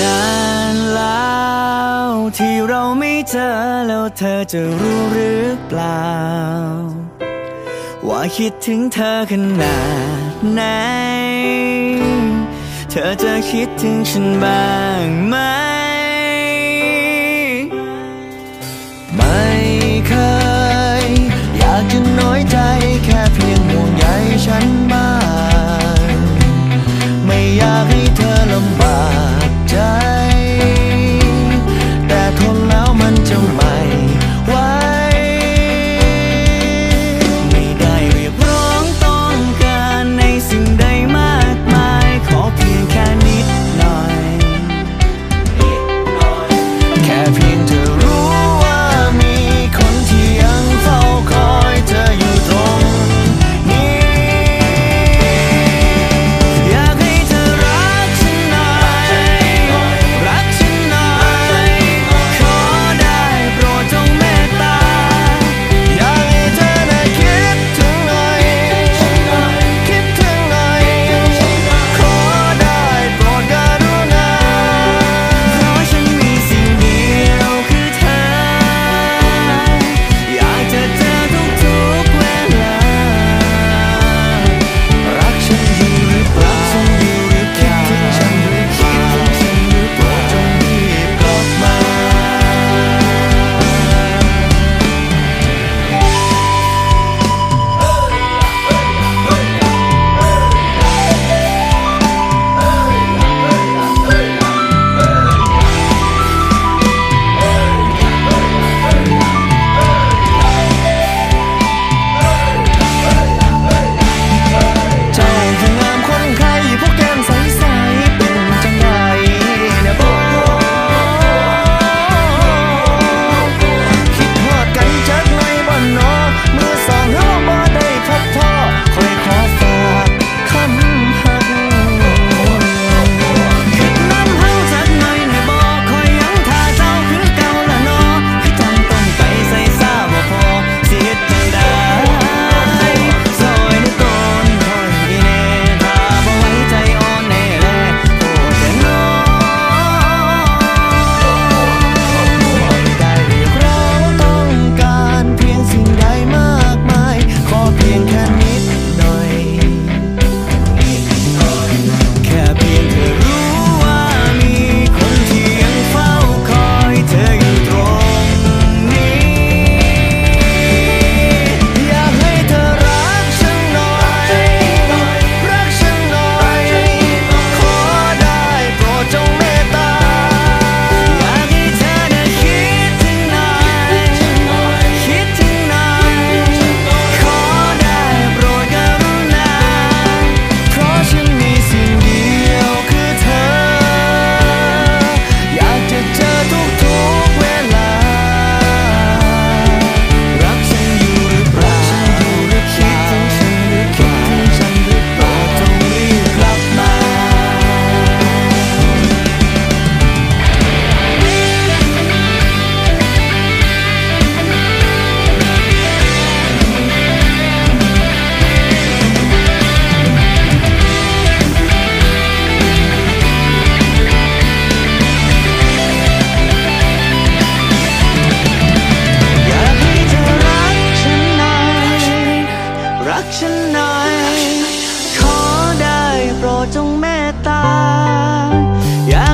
นานแล้วที่เราไม่เจอแล้วเธอจะรู้หรือเปล่า ว่าคิดถึงเธอขนาดไหน เธอจะคิดถึงฉันบ้างไหม ไม่เคย อยากจะน้อยใจแค่เพียงห่วงใยฉันบ้าง ไม่อยาก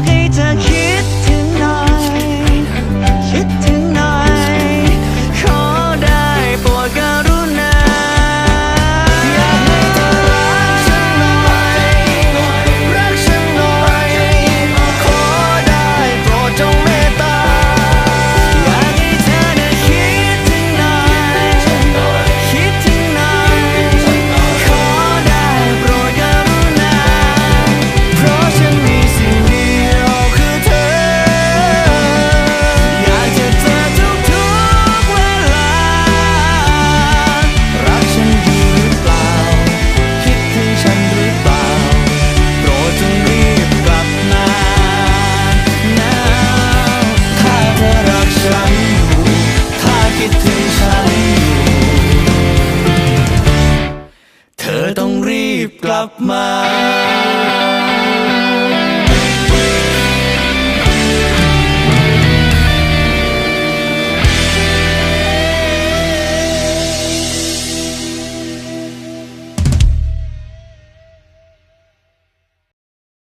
黑的 บกลับมา